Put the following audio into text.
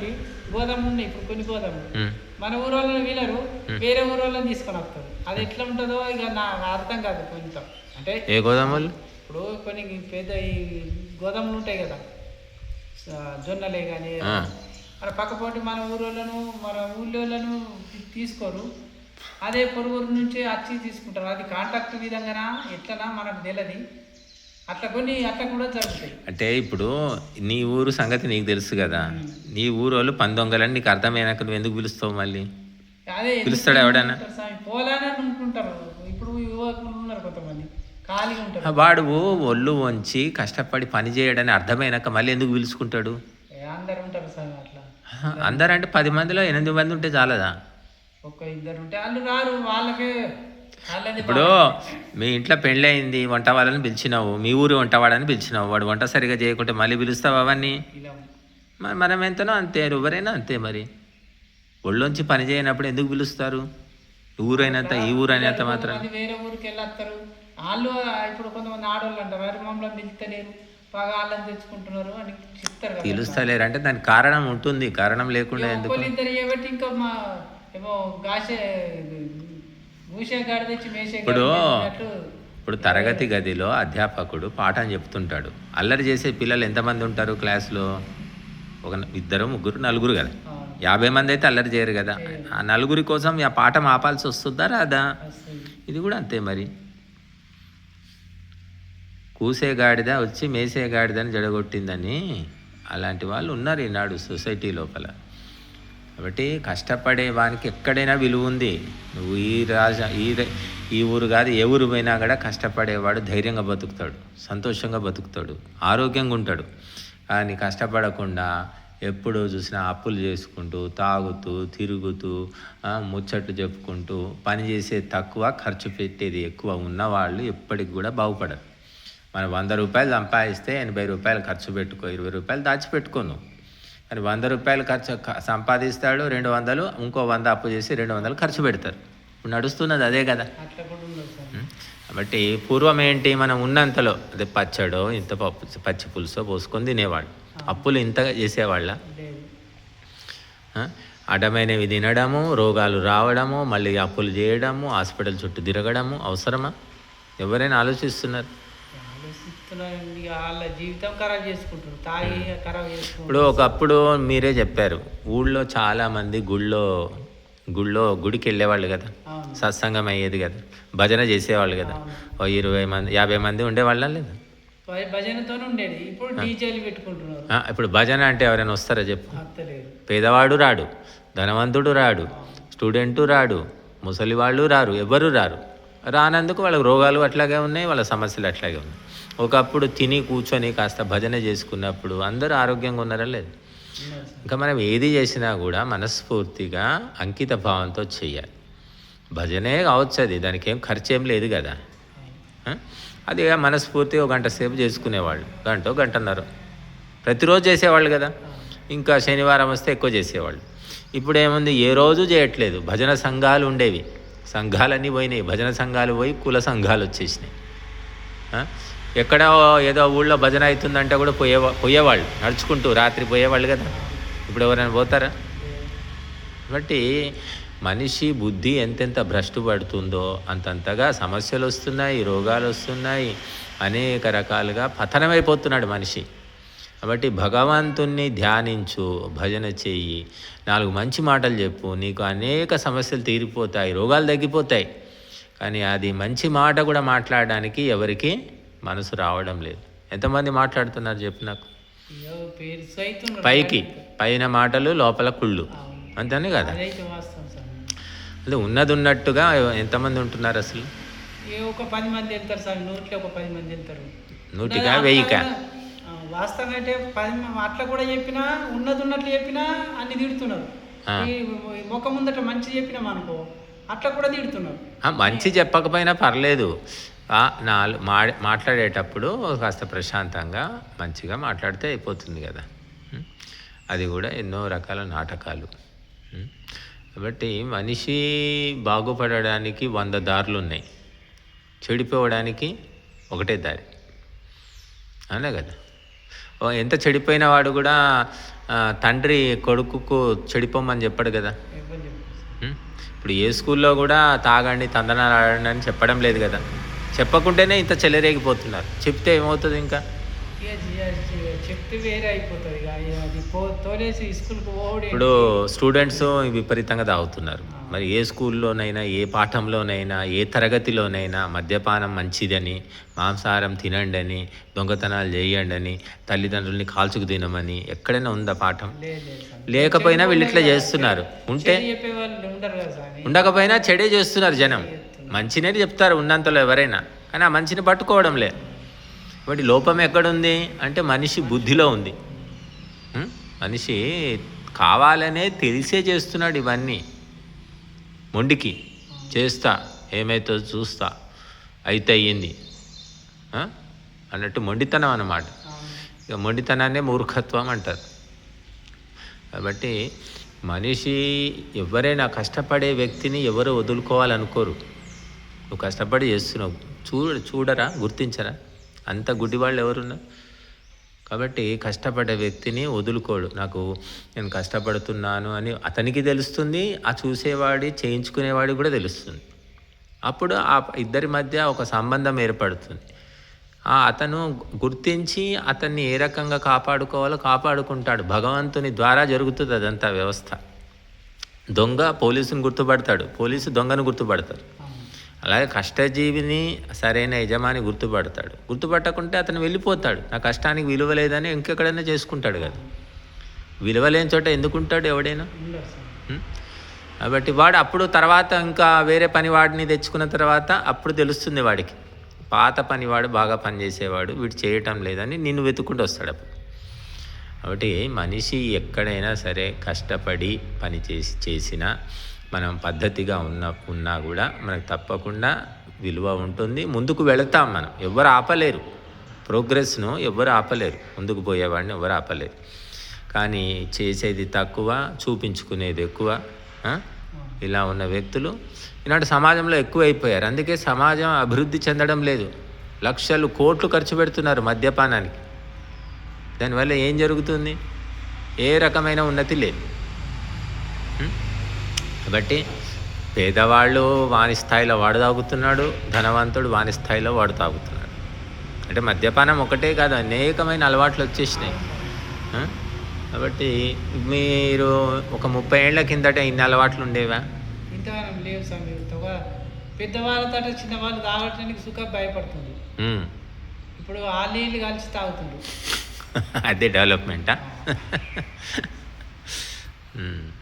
అనుకోండి గోదాములు ఉన్నాయి ఇప్పుడు కొన్ని గోదాములు. మన ఊరోళ్ళని వీలరు వేరే ఊరోళ్ళని తీసుకొని వస్తారు అది ఎట్లా ఉంటుందో ఇక నాకు అర్థం కాదు కొంచెం. అంటే ఏ గోదాములు ఇప్పుడు కొన్ని పెద్ద ఈ గోదాములు ఉంటాయి కదా. జొన్నలే కానీ. అక్కడ పక్కపోటి మన ఊరోళ్ళను మన ఊళ్ళోళ్ళను తీసుకోరు. అదే పొరుగురు నుంచి వచ్చి తీసుకుంటారు. అది కాంటాక్ట్ విధంగానా ఎట్లనా మనకు తెలియదు అట్లా కొన్ని అట్లా కూడా జరుగుతాయి. అంటే ఇప్పుడు నీ ఊరు సంగతి నీకు తెలుసు కదా. నీ ఊరు వాళ్ళు పందొంగలని నీకు అర్థమైనాక నువ్వు ఎందుకు పిలుస్తావు మళ్ళీ? అదే పిలుస్తాడా ఎవడన్నా? అనుకుంటారు స్వామి? పోలాని అనుకుంటారు. ఇప్పుడు యువకులు ఉన్నారు కొంతమంది. ఖాళీగా ఉంటారు. ఆ వాడు ఒళ్ళు వంచి కష్టపడి పని చేయడని అర్థమైనాక మళ్ళీ ఎందుకు పిలుచుకుంటాడు? అందరు ఉంటారు సార్ అట్లా. ఆహా, అందరంటే పది మందిలో ఎనిమిది మంది ఉంటే చాలదా? ఒక్క ఇద్దరు ఉంటే వాళ్ళు రారు. వాళ్ళకే ఇప్పుడు మీ ఇంట్లో పెళ్ళి అయింది వంట వాళ్ళని పిలిచినావు మీ ఊరు వంట వాడని పిలిచినావు వాడు వంట సరిగా చేయకుంటే మళ్ళీ పిలుస్తావు అవన్నీ? మనం ఎంతనో అంతే ఎవరైనా అంతే మరి. ఒళ్ళొంచి పని చేయనప్పుడు ఎందుకు పిలుస్తారు? ఊరైనంత ఈ ఊరైనంత మాత్రం. వేరే ఊరికి వెళ్ళొస్తారు వాళ్ళు ఇప్పుడు కొంతమంది ఆడవాళ్ళు అంటారు. వారి మమ్మల్ని పిలుస్తలేరు. బాగా వాళ్ళని తెచ్చుకుంటున్నారు అని చెప్తారు పిలుస్తలేరు. అంటే దానికి కారణం ఉంటుంది. కారణం లేకుండా ఎందుకు? ఇద్దరు ఇంకా మా ఏమో గాసే ఇప్పుడు ఇప్పుడు తరగతి గదిలో అధ్యాపకుడు పాఠం చెప్తుంటాడు. అల్లరి చేసే పిల్లలు ఎంతమంది ఉంటారు క్లాస్లో? ఒక ఇద్దరు ముగ్గురు నలుగురు కదా? యాభై మంది అయితే అల్లరి చేయరు కదా? ఆ నలుగురి కోసం ఆ పాఠం ఆపాల్సి వస్తుందా రాదా. ఇది కూడా అంతే మరి. కూసే గాడిద వచ్చి మేసే గాడిదని జడగొట్టిందని అలాంటి వాళ్ళు ఉన్నారు ఈనాడు సొసైటీ లోపల. కాబట్టి కష్టపడే వానికి ఎక్కడైనా విలువ ఉంది. నువ్వు ఈ రాజ ఈ ఈ ఊరు కాదు ఏ ఊరు పోయినా కూడా కష్టపడేవాడు ధైర్యంగా బతుకుతాడు సంతోషంగా బతుకుతాడు ఆరోగ్యంగా ఉంటాడు. కానీ కష్టపడకుండా ఎప్పుడు చూసినా అప్పులు చేసుకుంటూ తాగుతూ తిరుగుతూ ముచ్చట్లు చెప్పుకుంటూ పని చేసేది తక్కువ ఖర్చు పెట్టేది ఎక్కువ ఉన్నవాళ్ళు ఎప్పటికి కూడా బాగుపడరు. మనం వంద రూపాయలు సంపాదిస్తే ఎనభై రూపాయలు ఖర్చు పెట్టుకో ఇరవై రూపాయలు దాచిపెట్టుకోను కానీ వంద రూపాయలు ఖర్చు సంపాదిస్తాడు రెండు వందలు ఇంకో వంద అప్పు చేసి రెండు వందలు ఖర్చు పెడతారు. ఇప్పుడు నడుస్తున్నది అదే కదా? కాబట్టి పూర్వం ఏంటి మనం ఉన్నంతలో అదే పచ్చడో ఇంత పప్పు పచ్చి పులుసో పోసుకొని తినేవాళ్ళు. అప్పులు ఇంతగా చేసేవాళ్ళ? అడ్డమైనవి తినడము రోగాలు రావడము మళ్ళీ అప్పులు చేయడము హాస్పిటల్ చుట్టూ తిరగడము అవసరమా? ఎవరైనా ఆలోచిస్తున్నారు? వాళ్ళ జీవితం ఖరాబ్ చేసుకుంటారు తాగి ఖరాబ్ చేసుకుంటారు ఇప్పుడు ఒకప్పుడు మీరే చెప్పారు ఊళ్ళో చాలామంది గుళ్ళో గుళ్ళో గుడికి వెళ్ళేవాళ్ళు కదా. సత్సంగం అయ్యేది కదా. భజన చేసేవాళ్ళు కదా. ఓ ఇరవై మంది యాభై మంది ఉండేవాళ్ళ లేదా? భ- భజనతోనే ఉండేది. ఇప్పుడు డీజేలు పెట్టుకుంటున్నారు. ఆ, ఇప్పుడు భజన అంటే ఎవరైనా వస్తారా చెప్పు? పేదవాడు రాడు ధనవంతుడు రాడు స్టూడెంటు రాడు ముసలి వాళ్ళు రారు ఎవరు రారు. రానందుకు వాళ్ళ రోగాలు అట్లాగే ఉన్నాయి వాళ్ళ సమస్యలు అట్లాగే ఉన్నాయి. ఒకప్పుడు తిని కూర్చొని కాస్త భజన చేసుకున్నప్పుడు అందరూ ఆరోగ్యంగా ఉన్నారా? లేదు. ఇంకా మనం ఏది చేసినా కూడా మనస్ఫూర్తిగా అంకిత భావంతో చెయ్యాలి భజనే కావచ్చు అది దానికి ఏం ఖర్చు ఏం లేదు కదా. అది మనస్ఫూర్తిగా ఒక గంట సేపు చేసుకునేవాళ్ళు. గంట గంటన్నర. ప్రతిరోజు చేసేవాళ్ళు కదా. ఇంకా శనివారం వస్తే ఎక్కువ చేసేవాళ్ళు. ఇప్పుడు ఏముంది? ఏ రోజు చేయట్లేదు. భజన సంఘాలు ఉండేవి. సంఘాలన్నీ పోయినాయి. భజన సంఘాలు పోయి కుల సంఘాలు వచ్చేసినాయి. ఎక్కడో ఏదో ఊళ్ళో భజన అవుతుందంటే కూడా పోయే పోయేవాళ్ళు. నడుచుకుంటూ రాత్రి పోయేవాళ్ళు కదా. ఇప్పుడు ఎవరైనా పోతారా? కాబట్టి మనిషి బుద్ధి ఎంతెంత భ్రష్టు పడుతుందో అంతంతగా సమస్యలు వస్తున్నాయి రోగాలు వస్తున్నాయి అనేక రకాలుగా పతనమైపోతున్నాడు మనిషి. కాబట్టి భగవంతుణ్ణి ధ్యానించు భజన చెయ్యి నాలుగు మంచి మాటలు చెప్పు నీకు అనేక సమస్యలు తీరిపోతాయి రోగాలు తగ్గిపోతాయి. కానీ అది మంచి మాట కూడా మాట్లాడడానికి ఎవరికి మనసు రావడం లేదు. ఎంతమంది మాట్లాడుతున్నారు చెప్పు నాకు. పైకి పైన మాటలు లోపల కుళ్ళు. అంతేనే కదా? వాస్తవం అదే ఉన్నది ఉన్నట్టుగా ఎంతమంది ఉంటున్నారు అసలు? ఒక పది మంది వెళ్తారు సార్ నూటికి ఒక పది మంది వెళ్తారు. నూటికా వెయ్యికా? ఆ, వాస్తవంగా అంటే పది అట్లా కూడా చెప్పినా ఉన్నది ఉన్నట్లు చెప్పినా అన్ని తిడుతున్నారు. ముఖం ముందట మంచి చెప్పినాం అనుకో అట్లా కూడా తిడుతున్నారు. మంచి చెప్పకపోయినా పర్లేదు. నాలు మా మాట్లాడేటప్పుడు కాస్త ప్రశాంతంగా మంచిగా మాట్లాడితే అయిపోతుంది కదా? అది కూడా ఎన్నో రకాల నాటకాలు? కాబట్టి మనిషి బాగుపడడానికి వంద దారులు ఉన్నాయి. చెడిపోవడానికి ఒకటే దారి. అనే కదా? ఎంత చెడిపోయిన వాడు కూడా తండ్రి కొడుకుకు చెడిపోమని చెప్పాడు కదా? ఇప్పుడు ఏ స్కూల్లో కూడా తాగండి తందనాలు ఆడండి అని చెప్పడం లేదు కదా. చెప్పకుంటేనే ఇంత చెలరేగిపోతున్నారు. చెప్తే ఏమవుతుంది ఇంకా? ఇప్పుడు స్టూడెంట్స్ విపరీతంగా తాగుతున్నారు మరి ఏ స్కూల్లోనైనా ఏ పాఠంలోనైనా ఏ తరగతిలోనైనా మద్యపానం మంచిదని మాంసాహారం తినండి అని దొంగతనాలు చేయండి అని తల్లిదండ్రుల్ని కాల్చుకు తినమని ఎక్కడైనా ఉందా పాఠం. లేకపోయినా వీళ్ళు ఇట్లా చేస్తున్నారు. ఉంటే ఉండకపోయినా చెడే చేస్తున్నారు జనం. మంచినే చెప్తారు ఉన్నంతలో ఎవరైనా కానీ ఆ మంచిని పట్టుకోవడం లే కాబట్టి లోపం ఎక్కడుంది? అంటే మనిషి బుద్ధిలో ఉంది. మనిషి కావాలనే తెలిసే చేస్తున్నాడు ఇవన్నీ. మొండికి చేస్తా ఏమైతే చూస్తా అయితే అయ్యింది. అన్నట్టు మొండితనం అన్నమాట. ఇక మొండితనాన్నే మూర్ఖత్వం అంటారు. కాబట్టి మనిషి ఎవరైనా కష్టపడే వ్యక్తిని ఎవరు వదులుకోవాలనుకోరు. నువ్వు కష్టపడి చేస్తున్నావు. చూడ చూడరా గుర్తించరా. అంత గుడ్డివాళ్ళు ఎవరున్నారు? కాబట్టి కష్టపడే వ్యక్తిని వదులుకోడు. నాకు నేను కష్టపడుతున్నాను అని అతనికి తెలుస్తుంది ఆ చూసేవాడి చేయించుకునేవాడికి కూడా తెలుస్తుంది. అప్పుడు ఆ ఇద్దరి మధ్య ఒక సంబంధం ఏర్పడుతుంది. ఆ అతను గుర్తించి అతన్ని ఏ రకంగా కాపాడుకోవాలో కాపాడుకుంటాడు. భగవంతుని ద్వారా జరుగుతుంది అదంతా వ్యవస్థ. దొంగ పోలీసుని గుర్తుపడతాడు. పోలీసు దొంగను గుర్తుపడతాడు. అలాగే కష్టజీవిని సరైన యజమాని గుర్తుపడతాడు. గుర్తుపట్టకుంటే అతను వెళ్ళిపోతాడు. నా కష్టానికి విలువ లేదని ఇంకెక్కడైనా చేసుకుంటాడు కదా. విలువ లేని చోట ఎందుకుంటాడు ఎవడైనా? కాబట్టి వాడు అప్పుడు తర్వాత ఇంకా వేరే పని వాడిని తెచ్చుకున్న తర్వాత అప్పుడు తెలుస్తుంది వాడికి. పాత పనివాడు బాగా పనిచేసేవాడు వీడు చేయటం లేదని నిన్ను వెతుక్కుంటూ వస్తాడు అప్పుడు. కాబట్టి మనిషి ఎక్కడైనా సరే కష్టపడి పని చేసి చేసినా మనం పద్ధతిగా ఉన్న ఉన్నా కూడా మనకు తప్పకుండా విలువ ఉంటుంది. ముందుకు వెళతాం మనం. ఎవరు ఆపలేరు. ప్రోగ్రెస్ను ఎవరు ఆపలేరు. ముందుకు పోయేవాడిని ఎవరు ఆపలేరు. కానీ చేసేది తక్కువ చూపించుకునేది ఎక్కువ ఇలా ఉన్న వ్యక్తులు ఇలాంటి సమాజంలో ఎక్కువైపోయారు. అందుకే సమాజం అభివృద్ధి చెందడం లేదు. లక్షలు కోట్లు ఖర్చు పెడుతున్నారు మద్యపానానికి. దానివల్ల ఏం జరుగుతుంది? ఏ రకమైన ఉన్నతి లేదు. కాబట్టి పేదవాళ్ళు వాని స్థాయిలో వాడు తాగుతున్నాడు ధనవంతుడు వాని స్థాయిలో వాడు తాగుతున్నాడు. అంటే మద్యపానం ఒకటే కాదు అనేకమైన అలవాట్లు వచ్చేసినాయి? కాబట్టి మీరు ఒక ముప్పై ఏళ్ళ కిందట ఇన్ని అలవాట్లు ఉండేవా? ఇంతగానం లేవు పెద్దవాళ్ళ తట చిన్నవాళ్ళు తాగటానికి సుఖం భయపడుతుంది. ఇప్పుడు ఆ నీళ్ళు కలిసి తాగుతుండ్రు. అదే డెవలప్మెంటా.